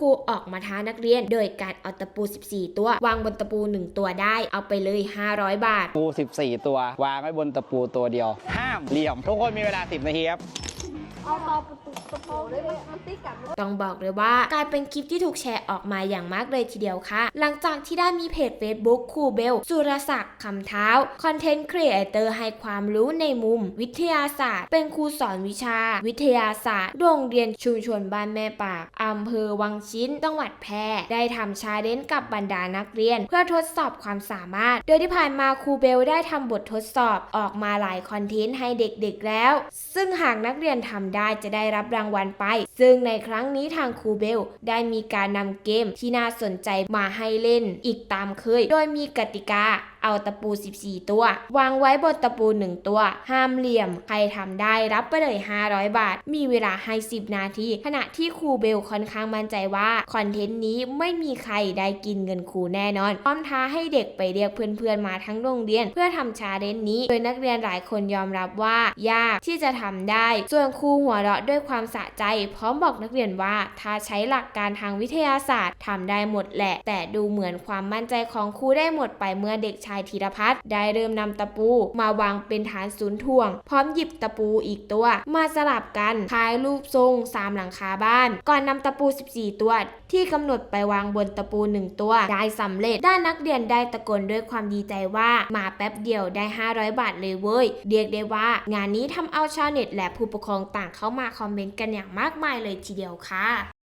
ครูออกมาท้านักเรียน โดยการเอาตะปู 14 ตัว วางบนตะปู 1 ตัวได้ เอาไปเลย 500 บาท ปู 14 ตัว วางไว้บนตะปูตัวเดียว ห้ามเหลี่ยม ทุกคนมีเวลา 10 นาทีครับ เอาตอประตูตะปูได้ไหมมันตีกลับต้องบอกเลยว่ากลายเป็นคลิปที่ถูกแชร์ออกมาอย่างมากเลยทีเดียวค่ะ หลังจากที่ได้มีเพจ Facebook ครูเบล สุรศักดิ์คำเท้า คอนเทนต์ครีเอเตอร์ให้ความรู้ในมุม วิทยาศาสตร์ เป็นครูสอนวิชา วิทยาศาสตร์ โรงเรียนชุมชนบ้านแม่ปากอำเภอวังชิ้น จังหวัดแพร่ ได้ทำชาเลนจ์กับบรรดานักเรียน เพื่อทดสอบความสามารถ โดยที่ผ่านมาครูเบลได้ทำบททดสอบออกมาหลายคอนเทนต์ให้เด็กๆแล้ว ซึ่งหากนักเรียนทำได้จะได้รับรางวัลไป ซึ่งในครั้งนี้ทางครูเบลได้มีการนำเกมที่น่าสนใจมาให้เล่นอีกตามเคย โดยมีกติกาเอาตะปู 14 ตัว วางไว้บนตะปู 1 ตัว ห้ามเหลี่ยม ใครทำได้รับไปเลย 500 บาท มีเวลาให้ 10 นาที ขณะที่ครูเบลค่อนข้างมั่นใจว่า คอนเทนต์นี้ไม่มีใครได้กินเงินครูแน่นอนพร้อมท้าให้เด็กไปเรียกเพื่อนๆมาทั้งโรงเรียน เพื่อทำชาเลนจ์นี้ โดยนักเรียนหลายคนยอมรับว่า ยากที่จะทำได้ ส่วนครูหัวเราะด้วยความสะใจ พร้อมบอกนักเรียนว่า ถ้าใช้หลักการทางวิทยาศาสตร์ทำได้หมดแหละ แต่ดูเหมือนความมั่นใจของครูได้หมดไปเมื่อเด็กชายธีรพัฒน์ได้เริ่มนำตะปูมาวางเป็นฐานศูนย์ถ่วง พร้อมหยิบตะปูอีกตัว มาสลับกันคล้ายรูปทรงสามหลังคาบ้าน ก่อนนำตะปู 14 ตัว ที่กำหนดไปวางบนตะปู 1 ตัว ได้สำเร็จ ด้านนักเรียนได้ตะโกนด้วยความดีใจว่ามาแป๊บเดียวได้ 500 บาทเลยเว้ย เรียกได้ว่า งานนี้ทำเอาชาวเน็ตและผู้ปกครองต่างเข้ามาคอมเมนต์กันอย่างมากมายเลยทีเดียวค่ะ